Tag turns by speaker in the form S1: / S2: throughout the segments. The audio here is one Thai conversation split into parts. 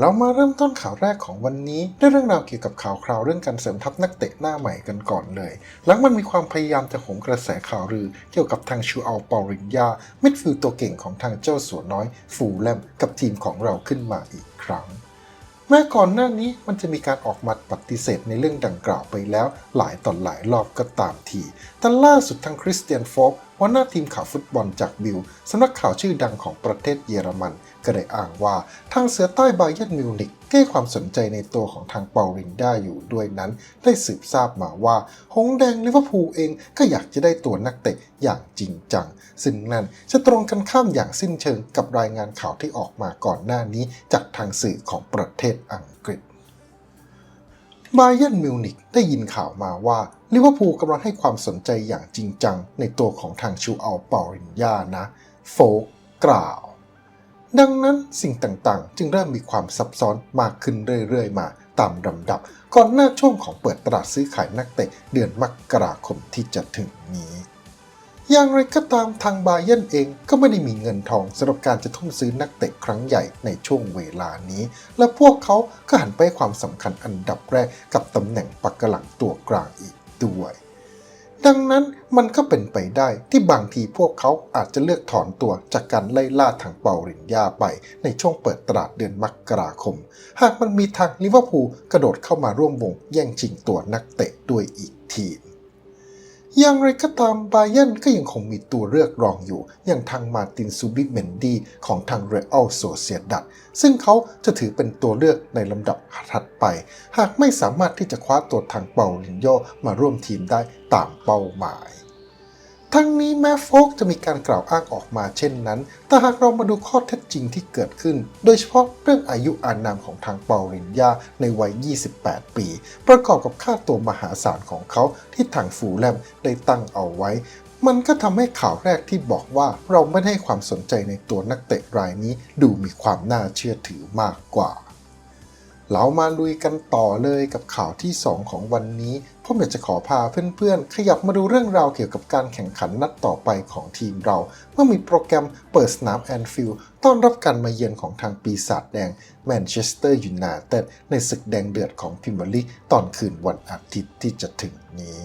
S1: เรามาเริ่มต้นข่าวแรกของวันนี้ด้วยเรื่องราวเกี่ยวกับข่าวคราวเรื่องการเสริมทัพนักเตะหน้าใหม่กันก่อนเลย หลังมันมีความพยายามจะโหมกระแสข่าวลือเกี่ยวกับทางชูอัลปอริญญามิดฟิลด์ตัวเก่งของทางเจ้าสัวน้อยฟูแลมกับทีมของเราขึ้นมาอีกครั้ง แม้ก่อนหน้านี้มันจะมีการออกมาปฏิเสธในเรื่องดังกล่าวไปแล้วหลายต่อหลายรอบก็ตามที แต่ล่าสุดทางคริสเตียนโฟกหัวหน้าทีมข่าวฟุตบอลจากบิลสำนักข่าวชื่อดังของประเทศเยอรมัน ก็ได้อ้างว่าทางเสือใต้ไบาเยร์นมิวนิก ให้ความสนใจในตัวของทางเปารินด้าอยู่ด้วยนั้น ได้สืบทราบมาว่า หงแดงลิเวอร์พูลเองก็อยากจะได้ตัวนักเตะอย่างจริงจัง ซึ่งนั่นจะตรงกันข้ามอย่างสิ้นเชิงกับรายงานข่าวที่ออกมาก่อนหน้านี้จากทางสื่อของประเทศอังกฤษบาเยร์นมิวนิกได้ยินข่าวมาว่าลิเวอร์พูลกำลังให้ความสนใจอย่างจริงจังในตัวของทางชูอัลเปอรินยานะ โฟกกล่าว ดังนั้นสิ่งต่างๆ จึงเริ่มมีความซับซ้อนมากขึ้นเรื่อยๆ มาตามลำดับ ก่อนหน้าช่วงของเปิดตลาดซื้อขายนักเตะเดือนมกราคมที่จะถึงนี้ อย่างไรก็ตามทางบาเยนเองก็ไม่ได้มีเงินทองสำหรับการจะทุ่มซื้อนักเตะครั้งใหญ่ในช่วงเวลานี้ และพวกเขาก็หันไปความสำคัญอันดับแรกกับตำแหน่งปักกหลังตัวกลางอีกด้วย ดังนั้นมันก็เป็นไปได้ที่บางทีพวกเขาอาจจะเลือกถอนตัวจากการไล่ล่าทางเปารินยาไปในช่วงเปิดตลาดเดือนมกราคม หากมันมีทางลิเวอร์พูลกระโดดเข้ามาร่วมวงแย่งชิงตัวนักเตะด้วยอีกทีม อย่างไรก็ตามบาเยร์นก็ยังคงมีตัวเลือกรองอยู่ อย่างทางมาตินซูบิเมนดีของทางเรอัลโซเซียดัดซึ่งเขาจะถือเป็นตัวเลือกในลำดับถัดไป หากไม่สามารถที่จะคว้าตัวทางเปาลินโยมาร่วมทีมได้ตามเป้าหมาย ทั้งนี้แม้โฟกจะมีการกล่าวอ้างออกมาเช่นนั้น แต่หากเรามาดูข้อเท็จจริงที่เกิดขึ้น โดยเฉพาะเรื่องอายุอานามของทางเปารินยาในวัย 28 ปี ประกอบกับค่าตัวมหาศาลของเขาที่ทางฟูแลมได้ตั้งเอาไว้มันก็ทำให้ข่าวแรกที่บอกว่าเราไม่ให้ความสนใจในตัวนักเตะรายนี้ดูมีความน่าเชื่อถือมากกว่า เรามาลุยกันต่อเลยกับข่าวที่ 2 ของวันนี้ผมอยากจะขอพาเพื่อนๆ ขยับมาดูเรื่องราวเกี่ยวกับการแข่งขันนัดต่อไปของทีมเรา เมื่อมีโปรแกรมเปิดสนามแอนฟิลด์ต้อนรับการมาเยือนของทางปีศาจแดงแมนเชสเตอร์ยูไนเต็ดในศึกแดงเดือดของพิมียร์ลีกตอนคืนวันอาทิตย์ที่จะถึงนี้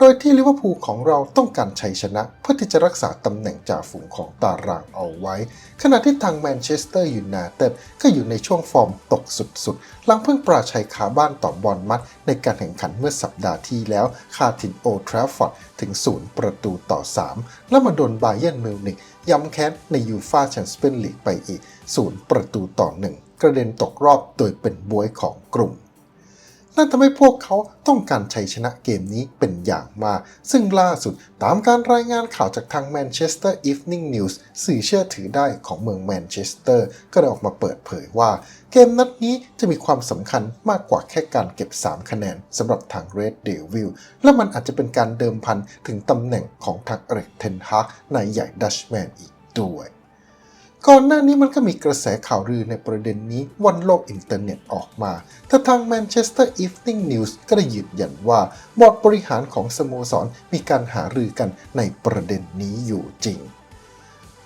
S1: โดยที่ลิเวอร์พูลของเราต้องการชัยชนะ เพื่อที่จะรักษาตำแหน่งจ่าฝูงของตารางเอาไว้ ขณะที่ทางแมนเชสเตอร์ยูไนเต็ดก็อยู่ในช่วงฟอร์มตกสุดๆ หลังเพิ่งปราชัยคาบ้านต่อบอลมัด ในการแข่งขันเมื่อสัปดาห์ที่แล้วคาถิ่นโอทราฟฟอร์ดถึง 0 ประตูต่อ 3 แล้วมาโดนบาเยนมิวนิกย้ำแค้นในยูฟาแชมเปี้ยนลีกไปอีก 0 ประตูต่อ 1 กระเด็นตกรอบโดยเป็นบวยของกลุ่ม นั่นทำให้พวกเขาต้องการชัยชนะเกมนี้เป็นอย่างมาก ซึ่งล่าสุดตามการรายงานข่าวจากทาง Manchester Evening News สื่อเชื่อถือได้ของเมืองแมนเชสเตอร์ ก็ได้ออกมาเปิดเผยว่า เกมนัดนี้จะมีความสำคัญมากกว่าแค่การเก็บ 3 คะแนนสำหรับทาง Red Devil และมันอาจจะเป็นการเดิมพันถึงตำแหน่งของทางเอริกเทนฮากนายใหญ่ดัชแมนอีกด้วย ก่อนหน้านี้มันก็มีกระแสข่าวลือในประเด็นนี้วันโลกอินเทอร์เน็ตออกมาแต่ทาง Manchester Evening News ก็ได้ยืนยันว่าบอร์ดบริหารของสโมสรมีการหารือกันในประเด็นนี้อยู่จริง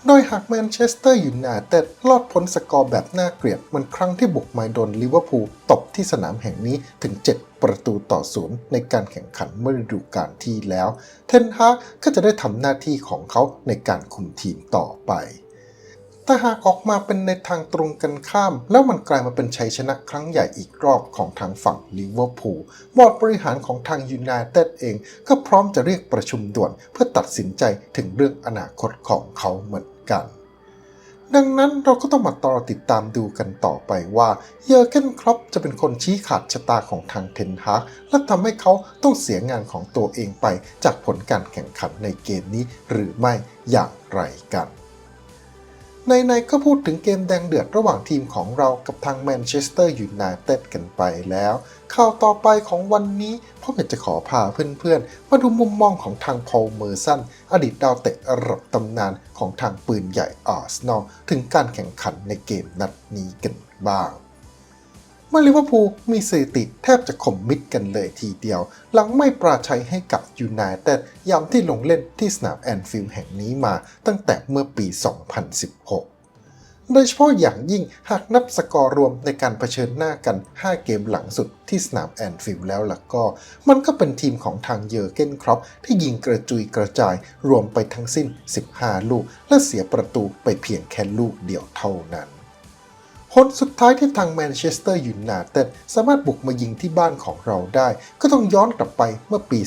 S1: โดยหากแมนเชสเตอร์ยูไนเต็ดลอดพ้นสกอร์แบบน่าเกลียดเหมันครั้งที่บุกมาโดนลิเวอร์พูลตบที่สนามแห่งนี้ถึง 7 ประตูต่อศูนย์ในการแข่งขันเมื่อฤดูกาลที่แล้ว เทนฮากก็จะได้ทำหน้าที่ของเขาในการคุมทีมต่อไป แต่หากออกมาเป็นในทางตรงกันข้าม แล้วมันกลายมาเป็นชัยชนะครั้งใหญ่อีกรอบของทางฝั่งลิเวอร์พูลบอร์ดบริหารของทางยูไนเต็ดเอง ก็พร้อมจะเรียกประชุมด่วนเพื่อตัดสินใจถึงเรื่องอนาคตของเขาเหมือนกันดังนั้นเราก็ต้องมาต่อติดตามดูกันต่อไปว่าเยอร์เกนครอปจะเป็นคนชี้ขาดชะตาของทางเทนฮากและทำให้เขาต้องเสียงานของตัวเองไปจากผลการแข่งขันในเกมนี้หรือไม่อย่างไรกัน ในๆก็พูดถึงเกมแดงเดือดระหว่างทีมของเรากับทางแมนเชสเตอร์ยูไนเต็ดกันไปแล้ว ข่าวต่อไปของวันนี้พ่ออยากจะขอพาเพื่อนๆ มาดูมุมมองของทางพอลเมอร์สัน อดีตดาวเตะระดับตำนานของทางปืนใหญ่อาร์เซนอลถึงการแข่งขันในเกมนัดนี้กันบ้าง เมื่อลิเวอร์พูลมีสถิติแทบจะข่มมิดกันเลยทีเดียว หลังไม่ปราชัยให้กับยูไนเต็ดยามที่ลงเล่นที่สนามแอนฟิลด์แห่งนี้มาตั้งแต่เมื่อปี 2016โดยเฉพาะอย่างยิ่งหากนับสกอร์รวมในการเผชิญหน้ากัน 5 เกมหลังสุดที่สนามแอนฟิลด์แล้วล่ะก็ มันก็เป็นทีมของทางเยอร์เกนครอปที่ยิงกระจุยกระจายรวมไปทั้งสิ้น 15 ลูก และเสียประตูไปเพียงแค่ลูกเดียวเท่านั้น ผลสุดท้ายที่ทางแมนเชสเตอร์ยูไนเต็ดสามารถบุกมายิงที่บ้านของเราได้ ก็ต้องย้อนกลับไปเมื่อปี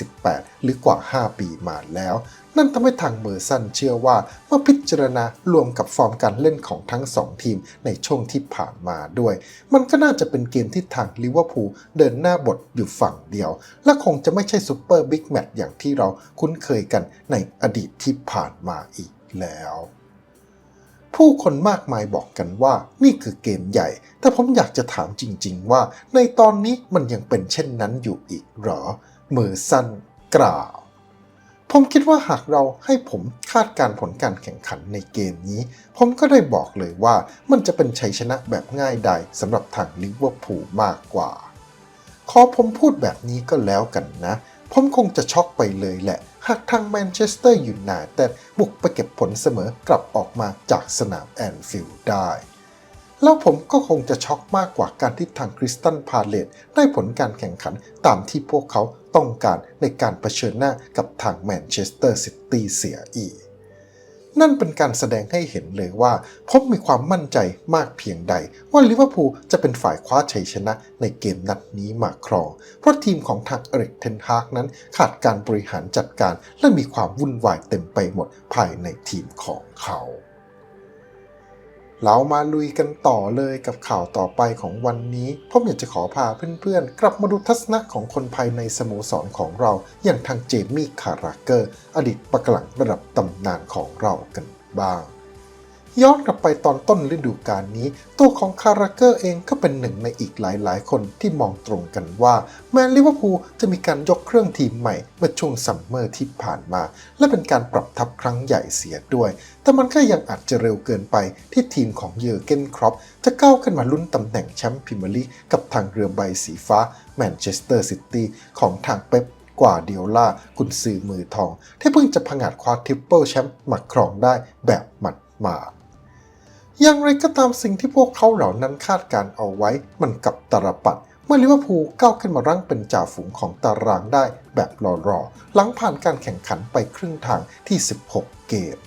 S1: 2018 หรือกว่า 5 ปีมาแล้ว นั่นทำให้ทางเมอร์สันเชื่อว่าเมื่อพิจารณารวมกับฟอร์มการเล่นของทั้ง 2 ทีมในช่วงที่ผ่านมาด้วย มันก็น่าจะเป็นเกมที่ทางลิเวอร์พูลเดินหน้าบทอยู่ฝั่งเดียว และคงจะไม่ใช่ซูเปอร์บิ๊กแมตช์อย่างที่เราคุ้นเคยกันในอดีตที่ผ่านมาอีกแล้ว ผู้คนมากมายบอกกันว่านี่คือเกมใหญ่ แต่ผมอยากจะถามจริง ๆ ว่า ในตอนนี้มันยังเป็นเช่นนั้นอยู่อีกหรอเมอสั้นกล่าว ผมคิดว่าหากเราให้ผมคาดการผลการแข่งขันในเกมนี้ ผมก็ได้บอกเลยว่ามันจะเป็นชัยชนะแบบง่ายดายสำหรับทางลิเวอร์พูลมากกว่า ขอผมพูดแบบนี้ก็แล้วกันนะ ผมคงจะช็อกไปเลยแหละ หากทางแมนเชสเตอร์ยูไนเต็ดบุกไปเก็บผลเสมอกลับออกมาจากสนามแอนฟิลด์ได้ แล้วผมก็คงจะช็อกมากกว่าการที่ทางคริสตันพาเลตได้ผลการแข่งขันตามที่พวกเขาต้องการในการเผชิญหน้ากับทางแมนเชสเตอร์ซิตี้เสียอีก นั่นเป็นการแสดงให้เห็นเลยว่าผมมีความมั่นใจมากเพียงใด ว่าลิเวอร์พูลจะเป็นฝ่ายคว้าชัยชนะในเกมนัดนี้มาครอง เพราะทีมของทักเอริกเทนฮากนั้นขาดการบริหารจัดการ และมีความวุ่นวายเต็มไปหมดภายในทีมของเขา เรามาลุยกันต่อเลยกับข่าวต่อไปของวันนี้ผมอยากจะขอพาเพื่อนๆ กลับมาดูทัศนะของคนภายในสโมสรของเรา อย่างทางเจมี่คาราเกอร์ อดีตปะกลังระดับตำนานของเรากันบ้าง ย้อนกลับไปตอนต้นฤดูกาลนี้ ตัวของคาราเกอร์เองก็เป็นหนึ่งในอีกหลายๆ คนที่มองตรงกันว่า แม้ลิเวอร์พูลจะมีการยกเครื่องทีมใหม่เมื่อช่วงซัมเมอร์ที่ผ่านมา และเป็นการปรับทัพครั้งใหญ่เสียด้วย แต่มันก็ยังอาจจะเร็วเกินไปที่ทีมของเยอร์เกนครอปจะก้าวขึ้นมาลุ้นตำแหน่งแชมป์พรีเมียร์ลีกกับทางเรือใบสีฟ้าแมนเชสเตอร์ซิตี้ของทางเป๊ปกว่าเดียวล่ากุนซือมือทอง ที่เพิ่งจะผงาดคว้าทริปเปิลแชมป์มาครองได้แบบหมัดหมาด อย่างไรก็ตามสิ่งที่พวกเขาเหล่านั้นคาดการเอาไว้ มันกับตารปัดเมื่อลิเวอร์พูลก้าวขึ้นมารั้งเป็นจ่าฝูงของตารางได้แบบรอๆ หลังผ่านการแข่งขันไปครึ่งทางที่ 16 เกม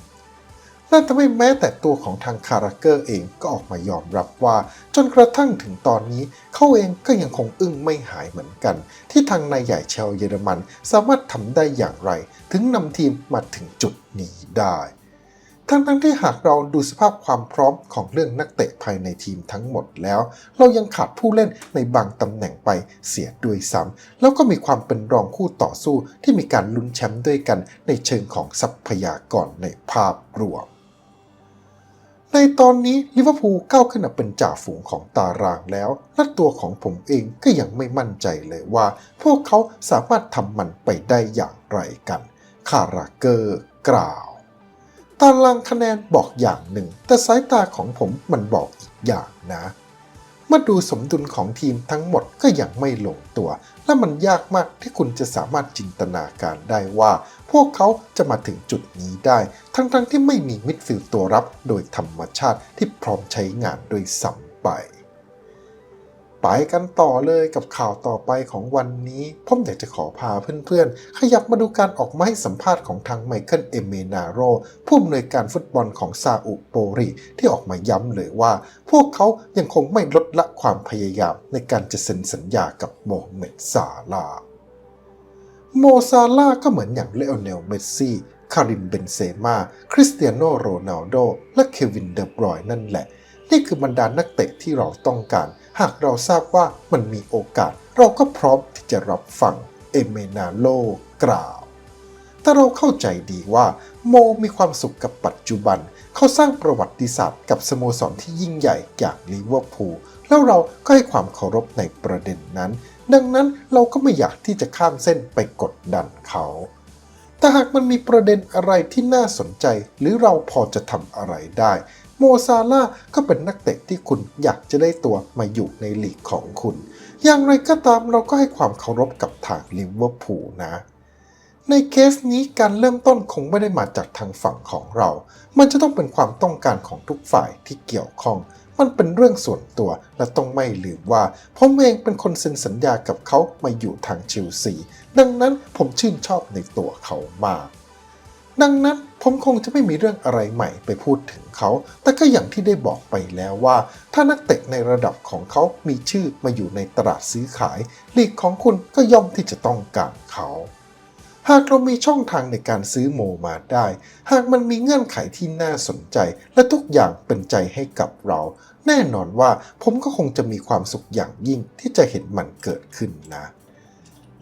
S1: นั่นทำให้แม้แต่ตัวของทางคาราเกอร์เองก็ออกมายอมรับว่า จนกระทั่งถึงตอนนี้เขาเองก็ยังคงอึ้งไม่หายเหมือนกัน ที่ทางนายใหญ่ชาวเยอรมันสามารถทำได้อย่างไร ถึงนำทีมมาถึงจุดนี้ได้ ทั้งทั้งที่หากเราดูสภาพความพร้อมของเรื่องนักเตะภายในทีมทั้งหมดแล้ว เรายังขาดผู้เล่นในบางตำแหน่งไปเสียด้วยซ้ำแล้วก็มีความเป็นรองคู่ต่อสู้ที่มีการลุ้นแชมป์ด้วยกันในเชิงของทรัพยากรในภาพรวมในตอนนี้ลิเวอร์พูลก้าวขึ้นมาเป็นจ่าฝูงของตารางแล้ว และตัวของผมเองก็ยังไม่มั่นใจเลยว่า พวกเขาสามารถทำมันไปได้อย่างไรกัน คาราเกอร์กล่าว ตารางคะแนนบอกอย่างหนึ่ง แต่สายตาของผมมันบอกอีกอย่างนะเมื่อดูสมดุลของทีมทั้งหมดก็ยังไม่ลงตัว และมันยากมากที่คุณจะสามารถจินตนาการได้ว่า พวกเขาจะมาถึงจุดนี้ได้ ทั้งๆที่ไม่มีมิดฟิลด์ตัวรับโดยธรรมชาติที่พร้อมใช้งานโดยสัมไป ไปกันต่อเลยกับข่าวต่อไปของวันนี้ผมอยากจะขอพาเพื่อนๆ ขยับมาดูการออกมาให้สัมภาษณ์ของทางไมเคิลเอเมนาโรผู้อำนวยการฟุตบอลของซาอุโปรีที่ออกมาย้ำเลยว่า พวกเขายังคงไม่ลดละความพยายามในการจะเซ็นสัญญากับโมฮัมเหม็ดซาลาโมซาลาก็เหมือนอย่างเลโอเนลเมสซี่คาริมเบนเซม่าคริสเตียโนโรนัลโดและเควินเดอบรอยน์นั่นแหละ นี่คือบรรดานักเตะที่เราต้องการ หากเราทราบว่ามันมีโอกาส เราก็พร้อมที่จะรับฟังเอเมนาโลกล่าว แต่เราเข้าใจดีว่า โมมีความสุขกับปัจจุบัน เขาสร้างประวัติศาสตร์กับสโมสรที่ยิ่งใหญ่อย่างลิเวอร์พูลแล้วเราก็ให้ความเคารพในประเด็นนั้น ดังนั้นเราก็ไม่อยากที่จะข้ามเส้นไปกดดันเขาแต่หากมันมีประเด็นอะไรที่น่าสนใจ หรือเราพอจะทำอะไรได้ โมซาลาก็เป็นนักเตะที่คุณ อยากจะได้ตัวมาอยู่ในลีกของคุณ อย่างไรก็ตามเราก็ให้ความเคารพกับทางลิเวอร์พูลนะ ในเคสนี้การเริ่มต้นคงไม่ได้มาจากทางฝั่งของเรา มันจะต้องเป็นความต้องการของทุกฝ่ายที่เกี่ยวข้อง มันเป็นเรื่องส่วนตัวและต้องไม่ลืมว่าผมเองเป็นคนเซ็นสัญญากับเขามาอยู่ทางเชลซี ดังนั้นผมชื่นชอบในตัวเขามาก ดังนั้นผมคงจะไม่มีเรื่องอะไรใหม่ไปพูดถึงเขา แต่ก็อย่างที่ได้บอกไปแล้วว่า ถ้านักเตะในระดับของเขามีชื่อมาอยู่ในตลาดซื้อขาย ลีกของคุณก็ย่อมที่จะต้องการเขา หากเรามีช่องทางในการซื้อโมมาได้ หากมันมีเงื่อนไขที่น่าสนใจ และทุกอย่างเป็นใจให้กับเรา แน่นอนว่าผมก็คงจะมีความสุขอย่างยิ่งที่จะเห็นมันเกิดขึ้นนะ